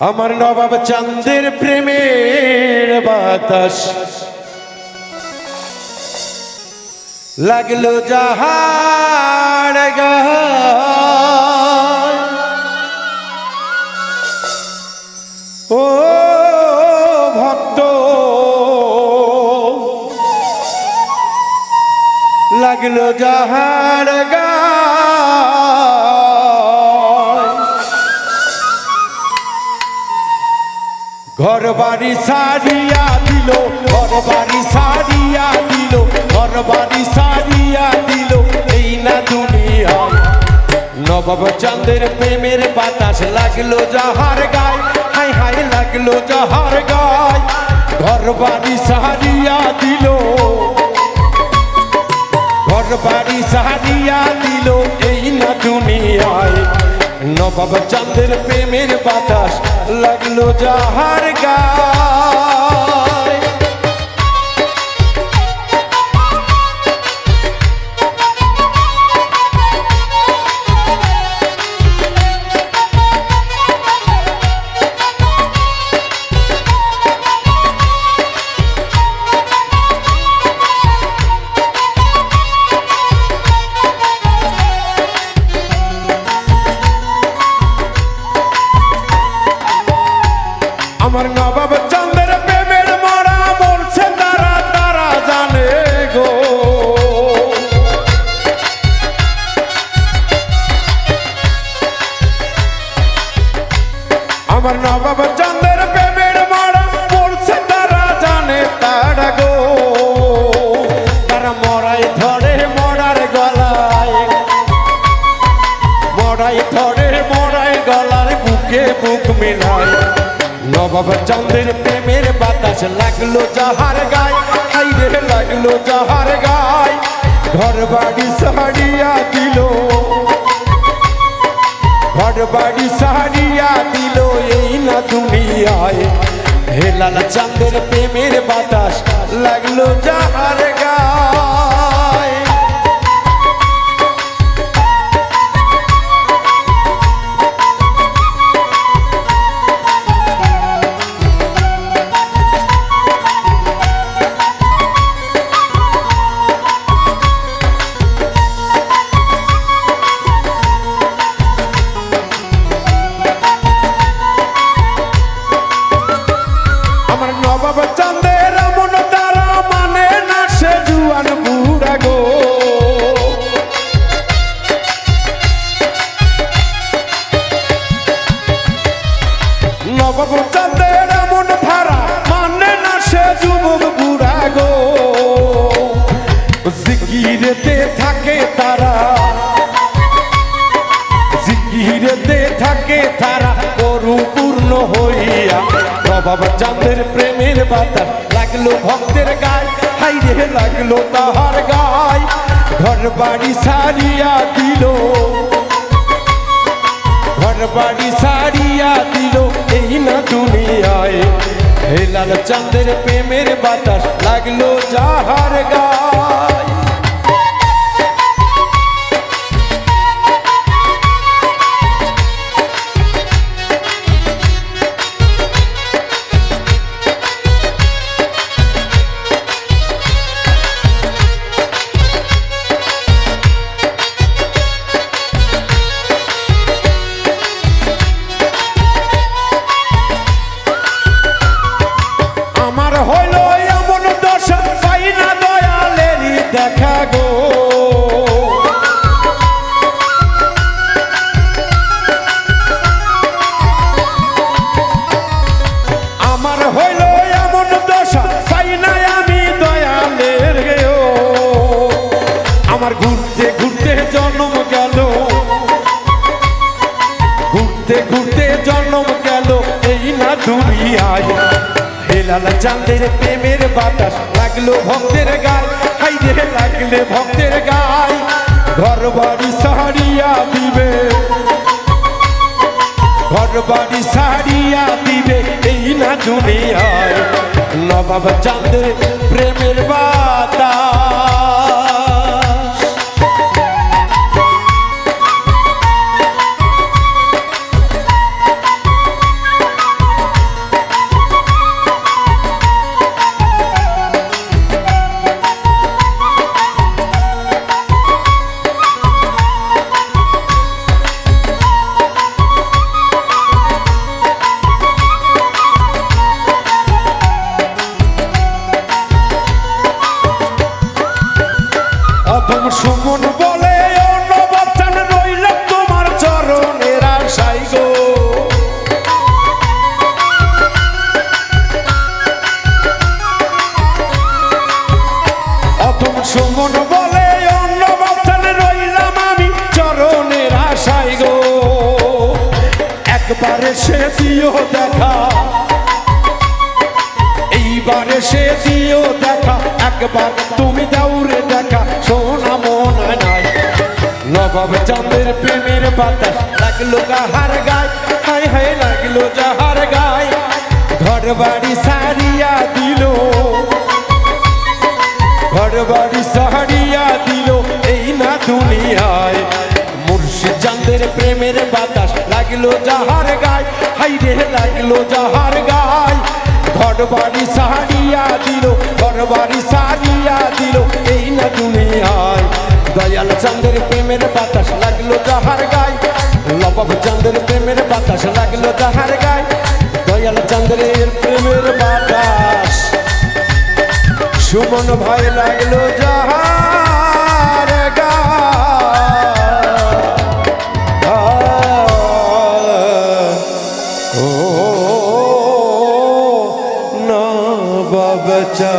আমার নবাব চাঁদের প্রেমের বাতাস লাগল গায়। ও ভক্ত লাগল যাহার ঘর বাড়ি সারিয়া দিল ঘর বাড়ি সারিয়া দিল ঘর বাড়ি সারিয়া দিল। এই না দুনিয়া নবাব চাঁদের প্রেমের বাতাস লাগল যাহার গায়, হাই হাই লাগল যাহার গায়। ঘর বাড়ি সারিয়া দিল ঘর বাড়ি সারিয়া দিল, এই না দুনিয়ায় নবাব চাঁদের প্রেমের বাতাস লাগল যাহার গায় আমার নবাব চাঁদের প্রেমের মরা মরছে তারা তারা জানে গো। আমার নবাব চাঁদের প্রেমের মরা মরছে তারা জানে, তারা গো। তারা মরাই ধরে মরার গলায়, মরাই ধরে মরাই গলার বুকে বুক মিলায়। নবাব চাঁদের প্রেমের বাতাস লাগল যাহার গায়। হাই রে, লাগল যাহার গায়। ঘর বাড়ি সাহারিয়া দিল। ঘর বাড়ি সাহারিয়া দিল এই না দুনিয়ায়। হে লালা চাঁদের প্রেমের বাতাস লাগল যাহার নবাব চাঁদের প্রেমের বাতাস। লাগল ভক্তের গায়, হাই রে, লাগল তাহার গায়। ঘর বাড়ি সারিয়া দিল। ঘর বাড়ি সারিয়া দিল। এই না দুনিয়ায়। হে লাল চাঁদের প্রেমের বাতাস, লাগল যাহার গায়। এই আয়। হেলাল চাঁদের প্রেমের বাতাস, লাগল ভক্তের গায় হাই রে, লাগলে ভক্তের গায় ঘর বাড়ি সারিয়া দিবে। ঘর বাড়ি সারিয়া দিবে, এই না দুনিয়ায় নবাব চাঁদের প্রেমের বাতাস দিও দেখা। এইবারে সে দিও দেখা। একবার তুমি দাউরে দেখা। সোনা মনে নাই। নবাব চাঁদের প্রেমের বাতাস লাগল যাহার গায়। হাই হাই লাগল যাহার গায়। ঘর বাড়ি সারিয়া দিল। ঘর বাড়ি সারিয়া দিল এই না দুনিয়ায়। চাঁদের প্রেমের বাতাস। লাগল যাহার গায় হাই রে লাগল যাহার গায়। ঘর বাড়ি সারিয়া দিল ঘর বাড়ি সারিয়া দিল, এই না দুনিয়ায়। দয়াল চন্দ্রের প্রেমের বাতাস, লাগল যাহার গায়। লবব চন্দ্রের প্রেমের বাতাস, লাগল যাহার গায়। দয়াল চন্দ্রের প্রেমের বাতাস। সুমন ভাই, লাগল যাহার ओ ना बचा